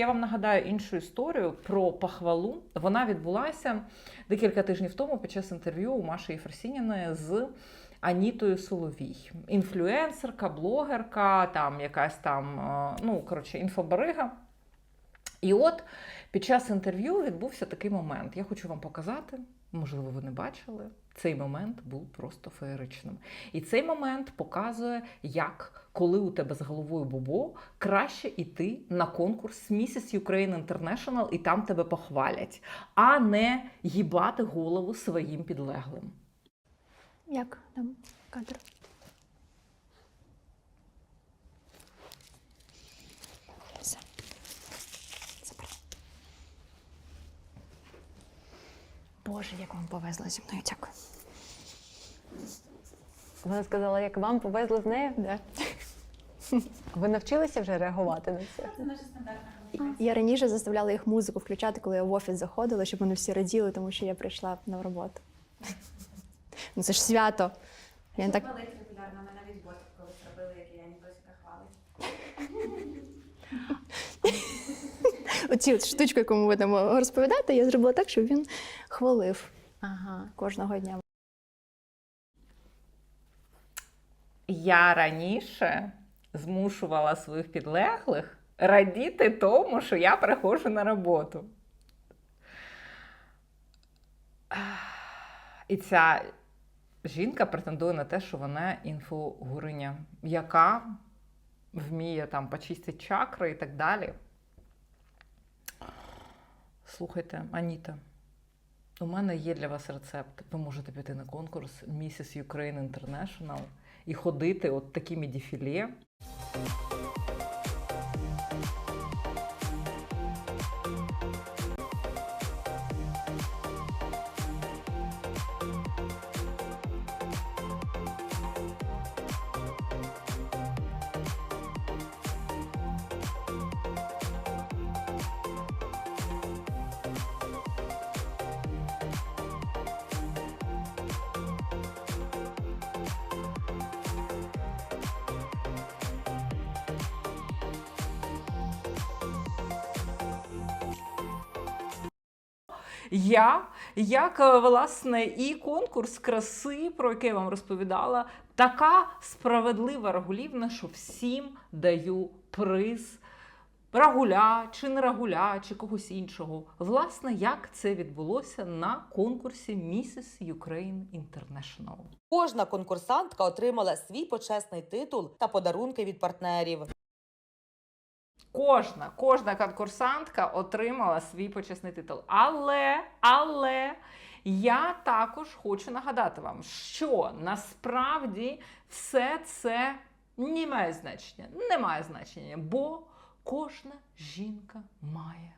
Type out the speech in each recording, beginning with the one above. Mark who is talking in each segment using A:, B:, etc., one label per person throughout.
A: Я вам нагадаю іншу історію про похвалу. Вона відбулася декілька тижнів тому під час інтерв'ю у Маші Єфросініної з Анітою Соловій. Інфлюенсерка, блогерка, там якась там, е, ну коротше, інфобарига. І от під час інтерв'ю відбувся такий момент. Я хочу вам показати, можливо, ви не бачили. Цей момент був просто феєричним. І цей момент показує, як, коли у тебе з головою бобо, краще йти на конкурс Mrs. Ukraine International і там тебе похвалять, а не їбати голову своїм підлеглим.
B: Як там кадр? Боже, як вам повезло зі мною, дякую.
C: Вона сказала, як вам повезло з нею?
B: Да.
C: Ви навчилися вже реагувати на це?
B: Я раніше заставляла їх музику включати, коли я в офіс заходила, щоб вони всі раділи, тому що я прийшла на роботу. Ну це ж свято. Я не так
D: Палить регулярно, ми навіть ботик колись робили, який Анітосика
B: от штучку, яку ми будемо розповідати, я зробила так, щоб він хвалив
C: Ага.
B: кожного дня.
A: Я раніше змушувала своїх підлеглих радіти тому, що я приходжу на роботу. І ця жінка претендує на те, що вона інфогуриня, яка вміє там почистити чакри і так далі. Слухайте, Аніта, у мене є для вас рецепт. Ви можете піти на конкурс Місіс Ukraine International і ходити от такими дефіле. Я, як е, власне, і конкурс краси, про який я вам розповідала, така справедлива Рагулівна, що всім даю приз. Рагуля, чи не Рагуля, чи когось іншого. Власне, як це відбулося на конкурсі Mrs. Ukraine International.
E: Кожна конкурсантка отримала свій почесний титул та подарунки від партнерів.
A: Кожна, кожна конкурсантка отримала свій почесний титул. Але, але я також хочу нагадати вам, що насправді все це не має значення. Не має значення, бо кожна жінка має.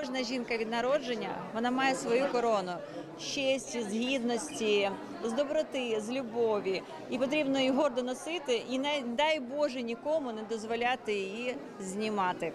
F: Кожна жінка від народження вона має свою корону з честі, з гідності, з доброти, з любові. І потрібно її гордо носити, і не дай Боже нікому не дозволяти її знімати.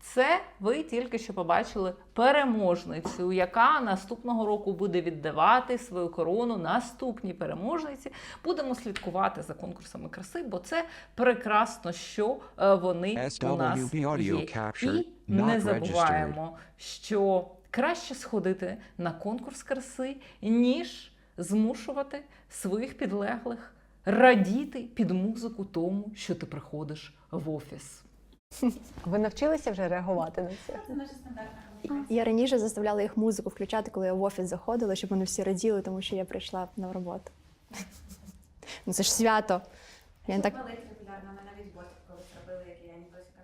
A: Це ви тільки що побачили переможницю, яка наступного року буде віддавати свою корону наступній переможниці. Будемо слідкувати за конкурсами краси, бо це прекрасно, що е, вони у нас є. І не забуваємо, що краще сходити на конкурс краси, ніж змушувати своїх підлеглих радіти під музику тому, що ти приходиш в офіс.
C: Ви навчилися вже реагувати на це?
D: Це наша стандартна.
B: Я раніше заставляла їх музику включати, коли я в офіс заходила, щоб вони всі раділи, тому що я прийшла на роботу. Ну це ж свято. Я не так
D: Палить навіть ботик колись робили, який Анітосика хвалить.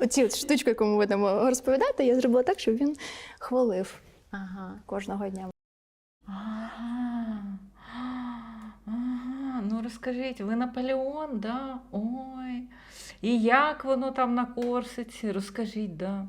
B: Оці штучку, яку ми будемо розповідати, я зробила так, щоб він хвалив
C: Ага.
B: кожного дня.
A: Ага. Ага. Ну розкажіть, ви Наполеон, да? Ой. І як воно там на Корсиці? Розкажіть, да.